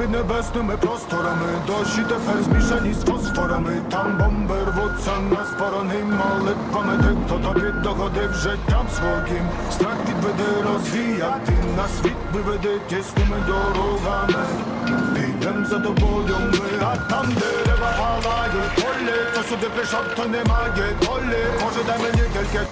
Спи небесними просторами, дощі тепер змішані з фосфорами. Там бомби рвуться на сторони, молитвами ти, хто тобі догодив життям своїм. Страх підведи розвіяти, на світ виведи тісними дорогами. Підем за тобою ми, а там дерева палають полі. Хто сюди прийшов, то немає долі. Може, дай мені тільки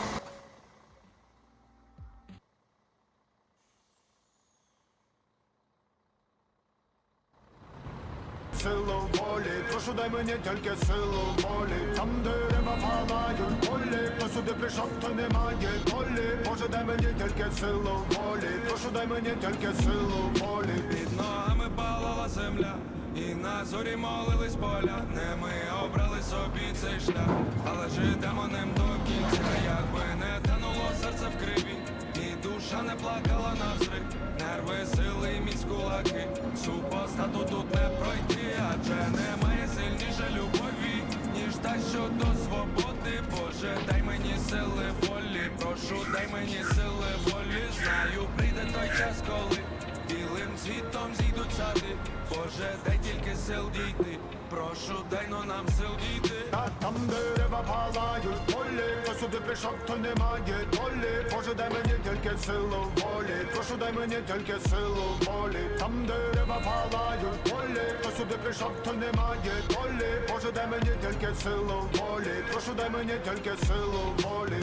Силу волі, прошу дай мені тільки силу волі. Там дерева палають полі. Хто сюди прийшов, то немає долі. Боже, дай мені тільки силу волі. Прошу дай мені тільки силу волі. Під ногами палала земля, і на зорі молились поля. Не ми обрали собі цей шлях, але житимо ним до кінця. Якби не тануло серце в криві, душа не плакала навзри. Нерви, сили, міць кулаки. Супостату тут не пройти, адже немає сильніше любові, ніж та, що до свободи. Боже, дай мені сили волі, прошу, дай мені сили волі. Знаю, прийде той час, коли цвітом зійдуть сади. Боже, дай тільки сил дійти. Прошу, дай но нам сил дійти. Та там дерева палають полі Хто сюди прийшов, то немає долі. Боже, дай мені тільки силу волі. Прошу, дай мені тільки силу волі. Там дерева палають полі Хто сюди прийшов, то немає долі. Боже, дай мені тільки силу волі. Прошу, дай мені тільки силу волі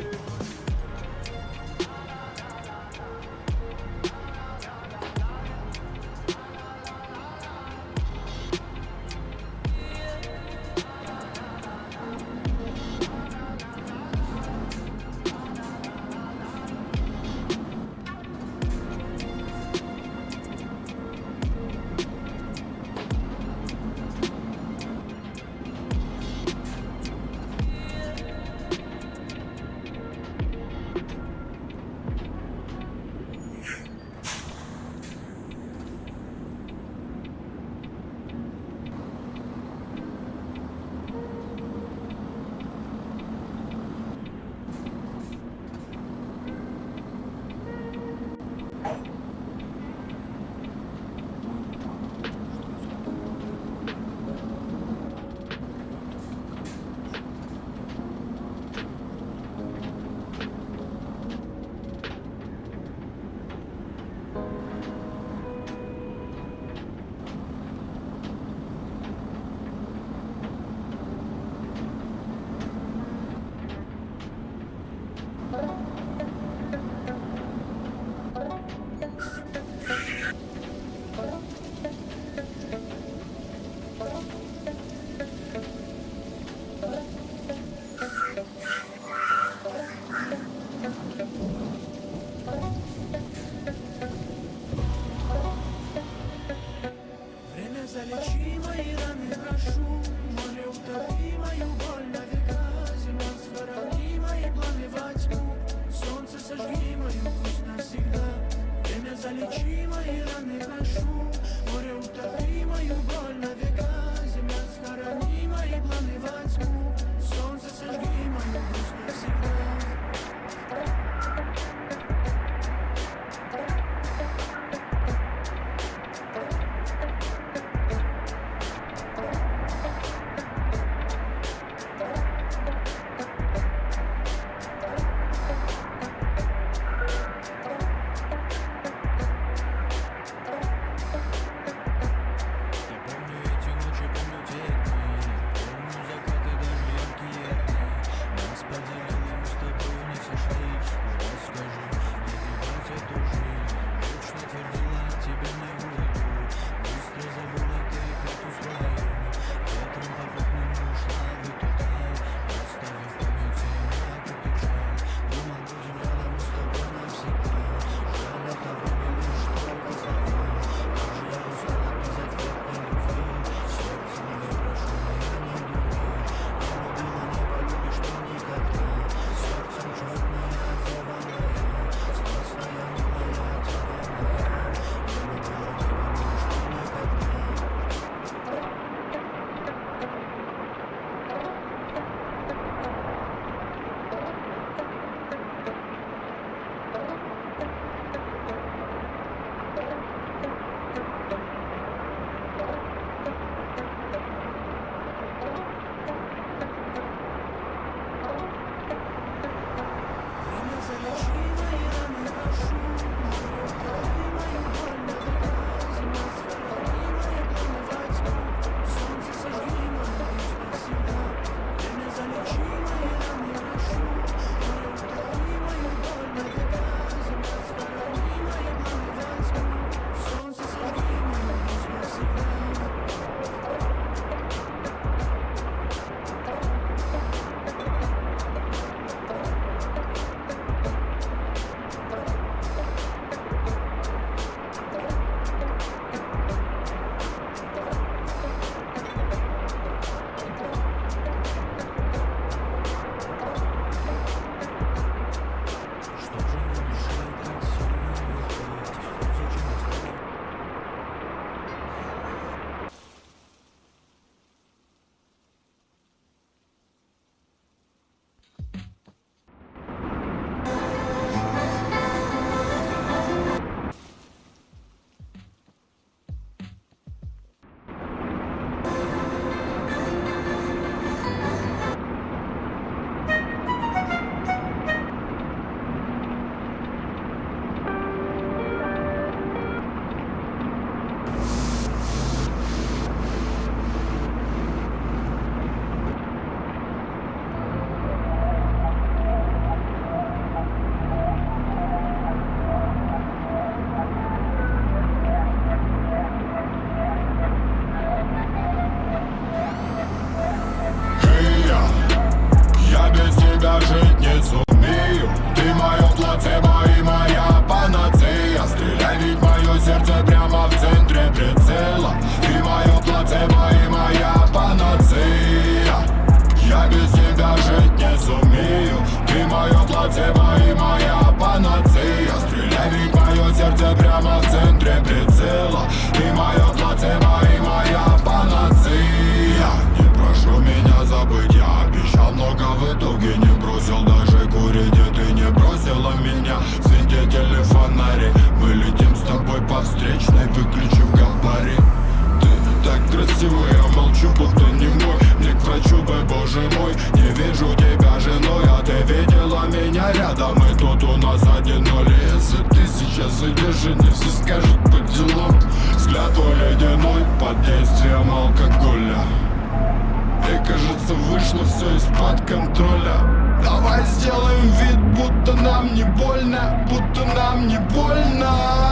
от контроля. Давай сделаем вид, будто нам не больно Будто нам не больно.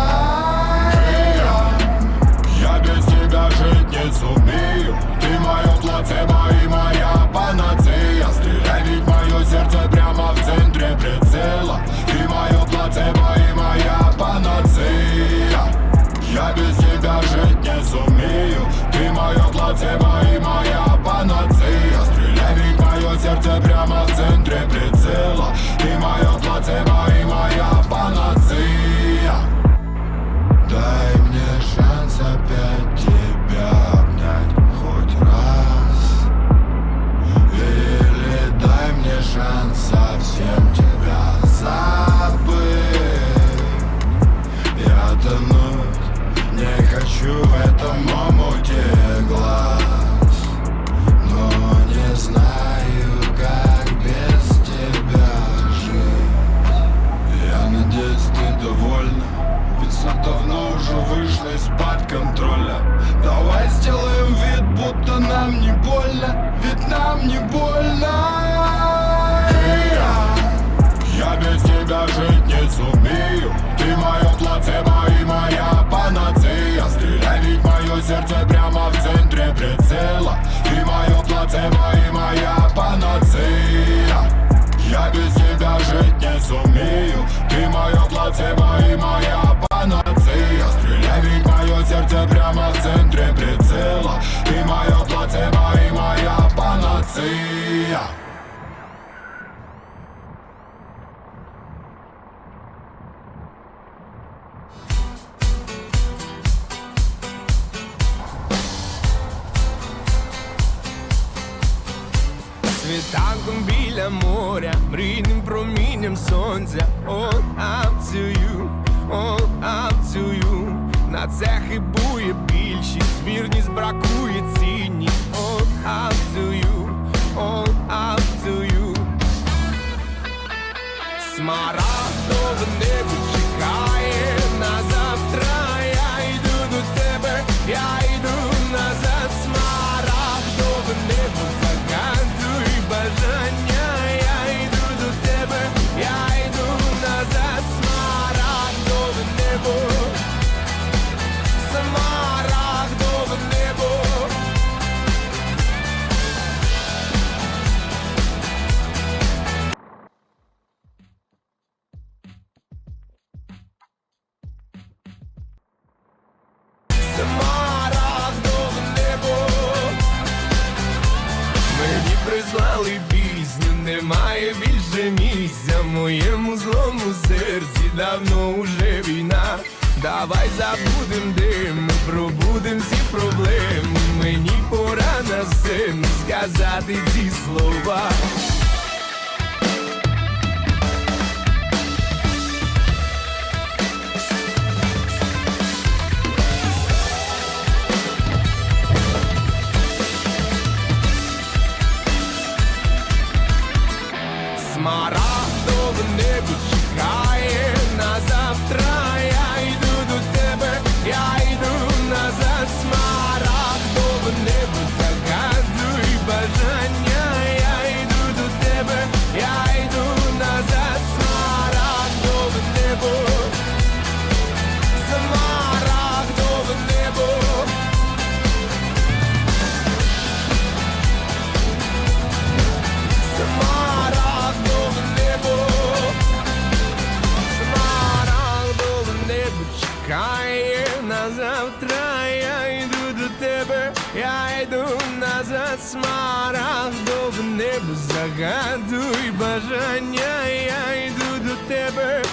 Сонця смарагдов в небо загадуй бажання, я йду до тебе,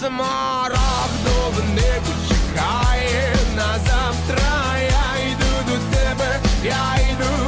Смарагдов в небо чекає на завтра, я йду до тебе, я йду.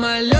Молюсь в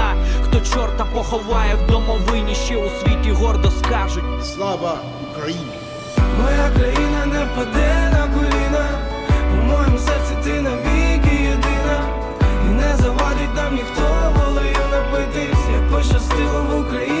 чорта поховає в домовині, ще у світі гордо скажуть. Слава Україні! Моя країна не паде на коліна У моєму серці ти навіки єдина І не завадить нам ніхто волею напитись Як пощастило в Україні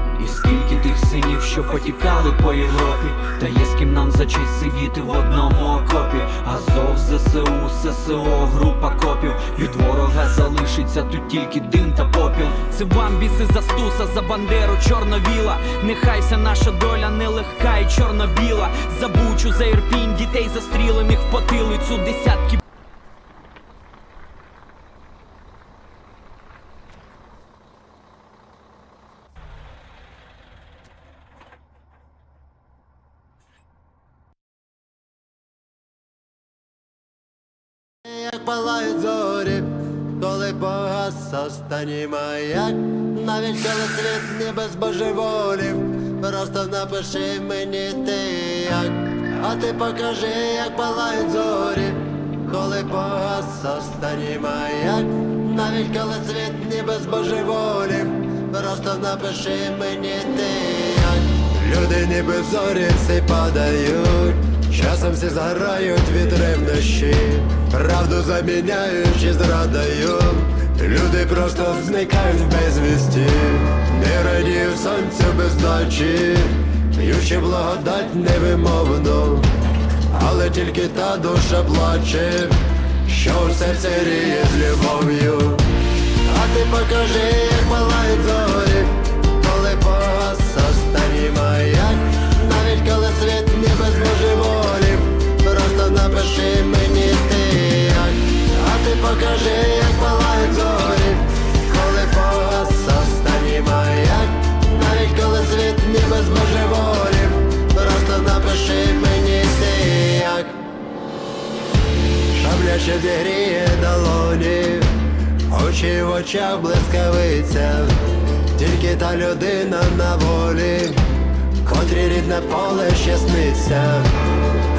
І скільки тих синів, що потікали по Європі, та є з ким нам за честь сидіти в одному окопі. Азов, ЗСУ, ССО, група копів. Від ворога залишиться тут тільки дим та попіл. Це вам біси за стуса, за бандеру, чорновіла. Нехай вся наша доля нелегка і чорно-біла. За бучу, за ірпінь, дітей застрілених в потилицю, десятки Як палають зорі, коли погас останній маяк, навіть коли світ ніби збожеволів, просто напиши мені ти як, а ти покажи, як палають зорі, коли погас останній маяк, навіть коли світ ніби збожеволів, просто напиши мені ти як. Люди ніби зорі всі падають, часом всі згорають від ревнощі, правду заміняючи зрадою. Люди просто зникають в безвісті, не радію сонцю без ночі, п'ючи благодать невимовну, але тільки та душа плаче, що в серці ріє з любов'ю. А ти покажи, очі в очах блискавиця, тільки та людина на волі, котрі рідне поле ще сниться,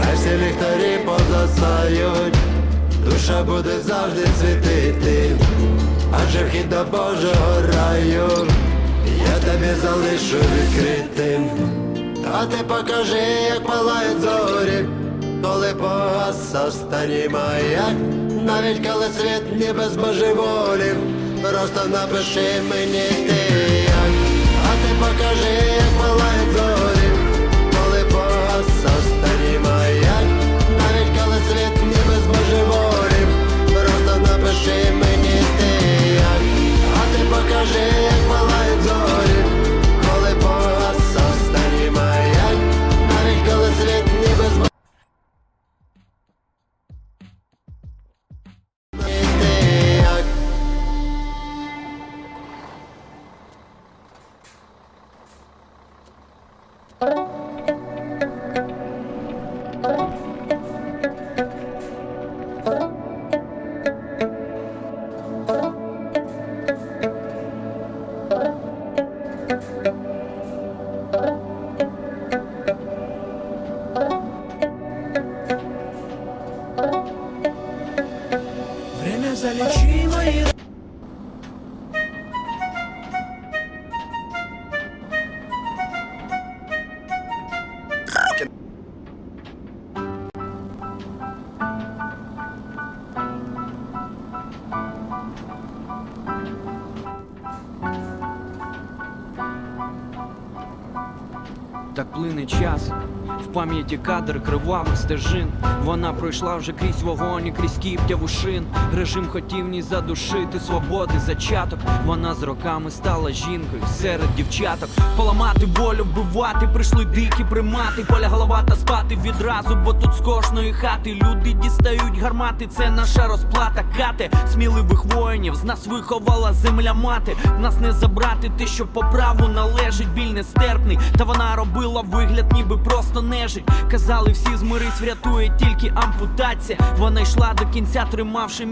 а всі ліхтарі позасають, душа буде завжди світити, адже вхід до Божого раю, я тобі залишу відкритим. А ти покажи, як палають зорі, коли погас останній навіть коли світ ніби збожеволів, просто напиши мені ти як, а ти покажи, як палають пам'яті кадр кривавих стежин. Вона пройшла вже крізь вогонь і крізь кіптя шин. Режим хотів ні задушити свободи зачаток. Вона з роками стала жінкою серед дівчаток. Поламати волю, вбивати, прийшли дикі примати. Поля голова та спати відразу, бо тут з кожної хати люди дістають гармати. Це наша розплата, кати сміливих воїнів. З нас виховала земля мати. Нас не забрати те, що по праву належить. Біль нестерпний, та вона робила вигляд, ніби просто нежить. Казали, всі змирись, врятує тільки ампутація. Вона йшла до кінця, тримавши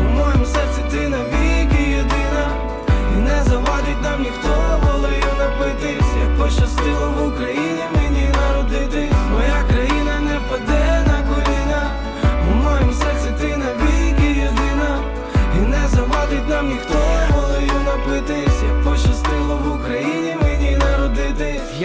у моєму серці ти навіки єдина, і не завадить нам ніхто волею напитись, як пощастило в Україні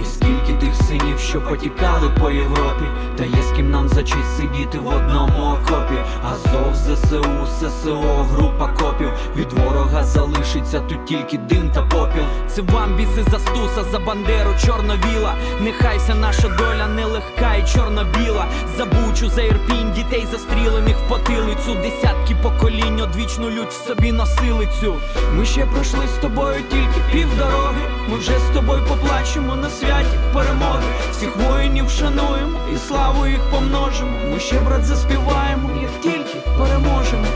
І скільки тих синів, що потікали по Європі, та є з ким нам за честь сидіти в одному окопі. Азов, ЗСУ, ССО, група копів. Від ворога залишиться тут тільки дим та попіл. Це вам біси за стуса, за бандеру, чорновіла. Нехай вся наша доля нелегка і чорно-біла. За бучу, за ірпінь, дітей застрілених в потилицю. Десятки поколінь одвічну лють в собі носили цю. Ми ще пройшли з тобою тільки півдороги. Ми вже з тобою поплачемо на святі перемоги. Всіх воїнів шануємо і славу їх помножимо. Ми ще брат заспіваємо, як тільки переможемо.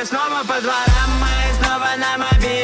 А снова по дворам, мы снова на мобиле